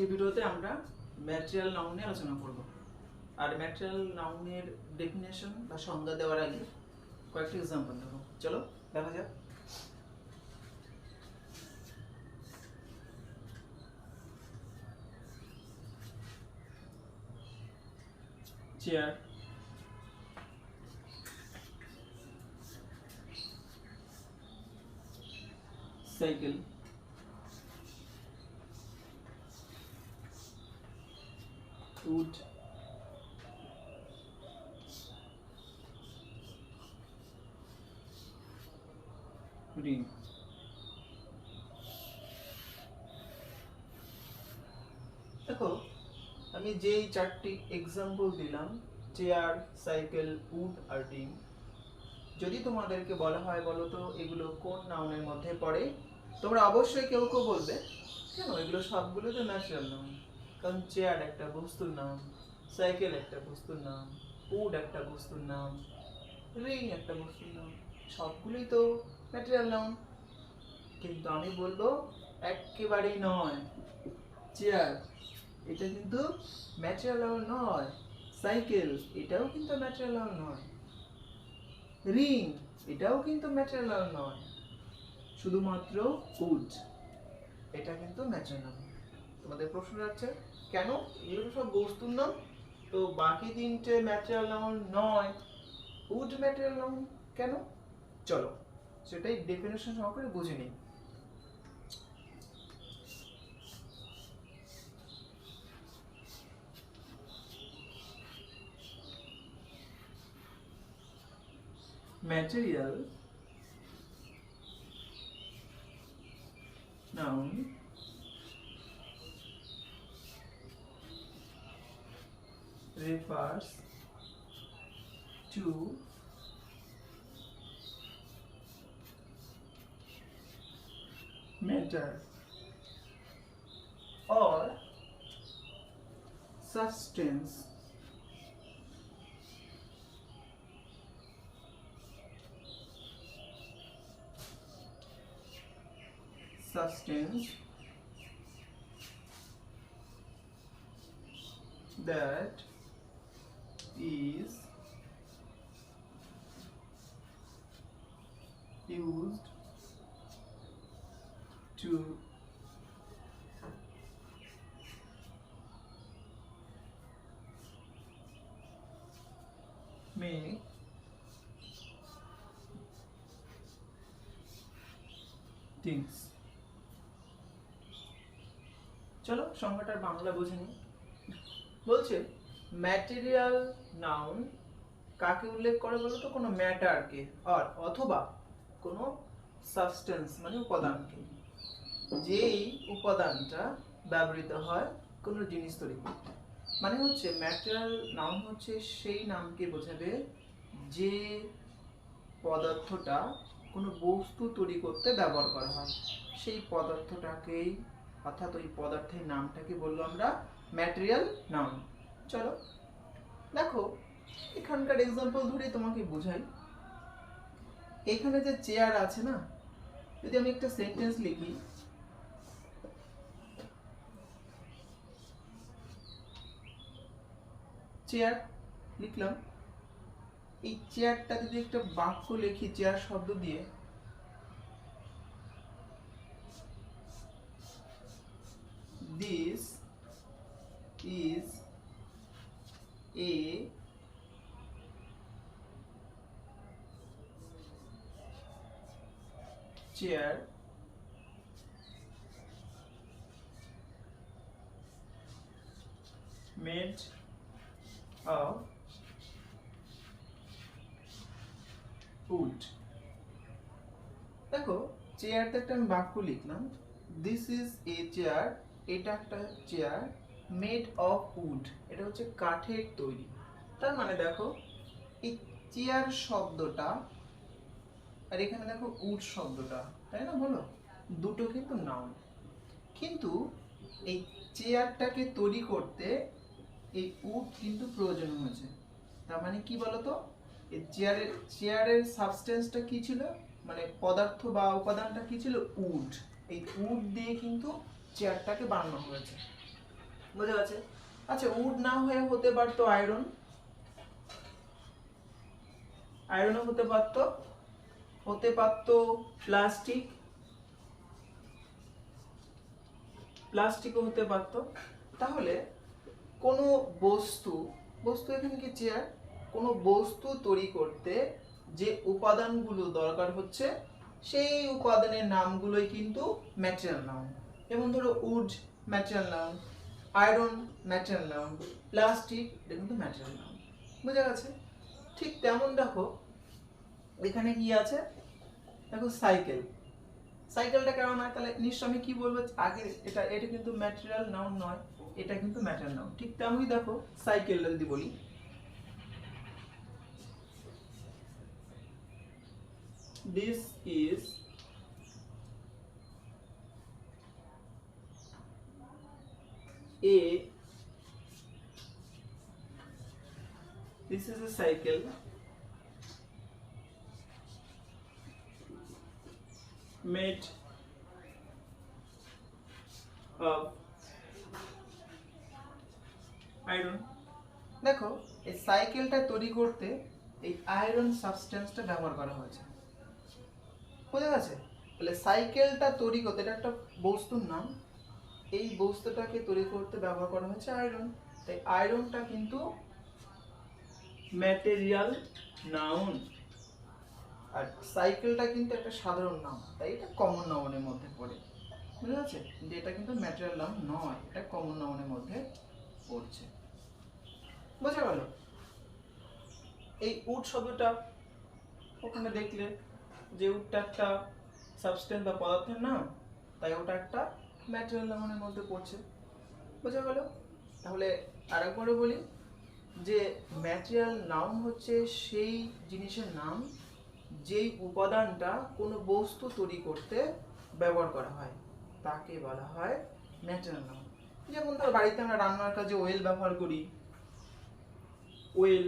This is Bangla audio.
এই ভিডিওতে আমরা ম্যাটেরিয়াল নাউন নিয়ে আলোচনা করব। আর ম্যাটেরিয়াল নাউনের ডেফিনেশন বা সংজ্ঞা দেওয়ার আগে কয়েকটি এক্সাম্পল দেবো। চলো, দেখা যাক। চেয়ার সাইকেল উড রিং দেখো, আমি যেই চারটি এক্সাম্পল দিলাম চেয়ার সাইকেল উড আর রিং যদি তোমাদেরকে বলা হয় বলো তো, এগুলো কোন নাউনের মধ্যে পড়ে, তোমরা অবশ্যই কেউ কেউ বলবে, কেন? এগুলো সবগুলো তো ন্যাচারাল নাউন কারণ চেয়ার একটা বস্তুর নাম সাইকেল একটা বস্তুর নাম উড একটা বস্তুর নাম রিং একটা বস্তুর নাম সবগুলোই তো ম্যাটেরিয়াল নাউন কিন্তু আমি বলব একেবারেই নয় চেয়ার এটা কিন্তু ম্যাটেরিয়াল নাউন নয় সাইকেল এটাও কিন্তু ম্যাটেরিয়াল নাউন নয় রিং এটাও কিন্তু ম্যাটেরিয়াল নয় শুধুমাত্র উড এটা কিন্তু ম্যাটেরিয়াল তোমাদের প্রশ্ন আছে কেন? এগুলো সব বস্তুর নাম। তো বাকি তিনটে ম্যাটেরিয়াল নাউন নয় উড ম্যাটেরিয়াল নাউন কেন? চলো, সেটাই ডেফিনেশন সহকারে বুঝে নিই। material noun refers to matter or substance. Substance that is used to make things চলো সংজ্ঞাটার বাংলা বুঝে নিই বলছে ম্যাটেরিয়াল নাউন কাকে উল্লেখ করে বলো তো? কোনো ম্যাটারকে আর অথবা কোনো সাবস্টেন্স মানে উপাদানকে। যেই উপাদানটা ব্যবহৃত হয় কোনো জিনিস তৈরি করতে। মানে হচ্ছে ম্যাটেরিয়াল নাউন হচ্ছে সেই নামকে বোঝাবে যে পদার্থটা কোনো বস্তু তৈরি করতে ব্যবহার করা হয়। সেই পদার্থটাকেই, অর্থাৎ ওই পদার্থের নামটাকে বলল আমরা ম্যাটেরিয়াল নাউন চলো। দেখো, এখানকার এক্সাম্পল ধরে তোমাকে বোঝাই। এখানে যে চেয়ার আছে না, যদি আমি একটা সেন্টেন্স লিখি চেয়ার লিখলাম। এই চেয়ারটা যদি একটা বাক্য লিখি চেয়ার শব্দ দিয়ে, this is a chair made of wood. দেখো চেয়ারটা একটা আমি বাক্য লিখলাম। দিস ইজ এ চেয়ার এটা একটা চেয়ার মেড অফ উড এটা হচ্ছে কাঠের তৈরি। তার মানে দেখো, এই চেয়ার শব্দটা আর এখানে দেখো উড শব্দটা, তাই না বলো? দুটো কিন্তু নাউন কিন্তু এই চেয়ারটাকে তৈরি করতে এই উড কিন্তু প্রয়োজন হয়েছে। তার মানে কি বলতো? এই চেয়ারের চেয়ারের সাবস্টেন্সটা কি ছিল? মানে পদার্থ বা উপাদানটা কি ছিল? উড। এই উড দিয়ে কিন্তু চেয়ারটাকে বানানো হয়েছে। বোঝা গেছে? আচ্ছা উড না হয়ে হতে পারতো আয়রন আয়রনও হতে পারতো? হতে পারতো প্লাস্টিক প্লাস্টিকও হতে পারতো। তাহলে কোনো বস্তু বস্তু এখানে কি চেয়ার কোনো বস্তু তৈরি করতে যে উপাদানগুলো দরকার হচ্ছে, সেই উপাদানের নামগুলোই কিন্তু ম্যাটেরিয়াল নাউন যেমন ধরো wood material noun iron material noun plastic এটা কিন্তু ম্যাটেরিয়াল নাউন বুঝা গেছে? ঠিক তেমন দেখো এখানে কি আছে? দেখো সাইকেল সাইকেলটা কেমন হয়? তাহলে নিশ্চয় আমি কি বলব? আগে এটা এটা কিন্তু ম্যাটেরিয়াল নাউন নয়, এটা কিন্তু ম্যাটার নাউন ঠিক তেমনই দেখো সাইকেলটা যদি বলি। This is a. This is a cycle. Made of iron দেখো এই সাইকেলটা তৈরি করতে এই আয়রন সাবস্টেন্সটা ব্যবহার করা হয়েছে। বোঝা গেছে? তাহলে সাইকেলটা তৈরি করতে এটা একটা বস্তুর নাম। এই বস্তুটাকে তৈরি করতে ব্যবহার করা হয়েছে আয়রন তাই আয়রনটা কিন্তু ম্যাটেরিয়াল নাউন আর সাইকেলটা কিন্তু একটা সাধারণ নাম তাই এটা কমন নাউনের মধ্যে পড়ে। বুঝা যাচ্ছে যে এটা কিন্তু ম্যাটেরিয়াল নাউন নয়, এটা কমন নাউনের মধ্যে পড়ছে। বোঝা গেল এই উড শব্দটা ওখানে দেখলে যে উডটা একটা সাবস্টেন্স বা পদার্থের নাম, তাই ওটা একটা ম্যাটেরিয়াল নামের মধ্যে পড়ছে। বোঝা গেল? তাহলে আর আরেকবারও বলি যে ম্যাটেরিয়াল নাউন হচ্ছে সেই জিনিসের নাম যেই উপাদানটা কোনো বস্তু তৈরি করতে ব্যবহার করা হয়। তাকে বলা হয় ম্যাটেরিয়াল নাউন যেমন ধর বাড়িতে আমরা রান্নার কাজে ওয়েল ব্যবহার করি। ওয়েল